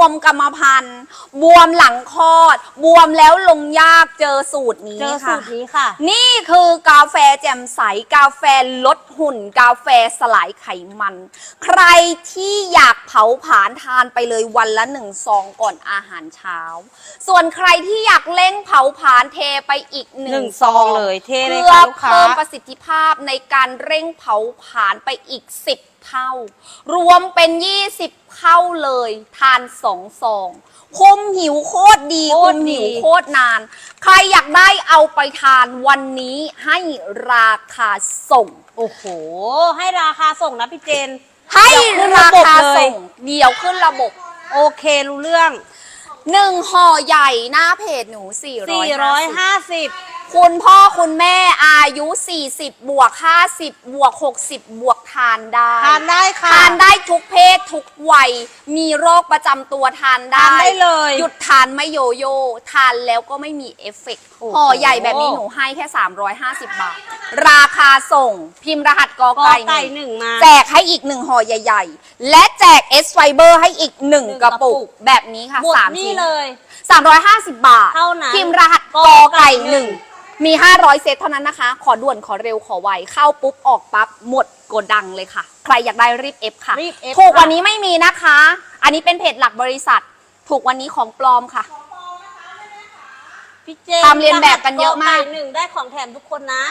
วมกรรมพันธุ์บวมหลังคลอด บวมแล้วลงยากเจอสูตรนี้เจอสูค่ะ ตรนี้ค่ะ นี่คือกาแฟแจ่มใส กาแฟลดหุ่น กาแฟสลายไขมัน ใครที่อยากเผาผลาญทานไปเลยวันละหนึ่งซองก่อนอาหารเช้า ส่วนใครที่อยากเร่งเผาผลาญเทไปอีกหหนึ่นึ่งงซองเลยเทเลยเพื่อค่ะลูกค้าเพิ่มประสิทธิภาพในการเร่งเผาผลาญไปอีก 10 เท่า รวมเป็น 20 เท่าเลยทานสองซองคุมหิวโคตรดีโคคุตรมดี หิวโคตรนาน ใครอยากได้เอาไปทานวันนี้ให้ราคาส่ง โอ้โห ให้ราคาส่งนะพี่เจน ให้เดี๋ยวขึ้นราระบบคาเลยส่งเดี๋ยวขึ้นระบบ โอเครู้เรื่อง หนึ่งห่อใหญ่หน้าเพจหนู 450 450 คุณพ่อคุณแม่อายุ 40 บวก 50 บวก 60 บวกทานได้ ทานได้ค่ะ ทานได้ทุกเพศทุกวัย มีโรคประจำตัวทานได้ ทานได้เลยหยุดทานไม่โยโย่ทานแล้วก็ไม่มีเอฟเฟกต์โอ้โห ห่อใหญ่แบบนี้หนูให้แค่ 350 บาท ราคาส่งพิมพ์รหัสกอกอไก่ไก่หหนึ่งนึ่งมา แจกให้อีกหนึ่งห่อใหญ่ ๆ และแจก S Fiber ให้อีกหนึ่งหนึ่งกระปุกระปุก ก แบบนี้ค่ะหมดสามนี่ชิ้น เลย 350 บาทเท่านั้นพิมพ์รหัสกอไก่หนึ่ง มี 500 เซตเท่านั้นนะคะ ขอด่วนขอเร็วขอไว เข้าปุ๊บออกปั๊บหมดโกดังเลยค่ะ ใครอยากได้รีบเอฟค่ะ รีบ F ถูกค่ะวันนี้ไม่มีนะคะ อันนี้เป็นเพจหลักบริษัท ถูกวันนี้ของปลอมค่ะ พี่เจนตามเรียนแบบกันเยอะมากไก่หนึ่งได้ของแถมทุกคนนะ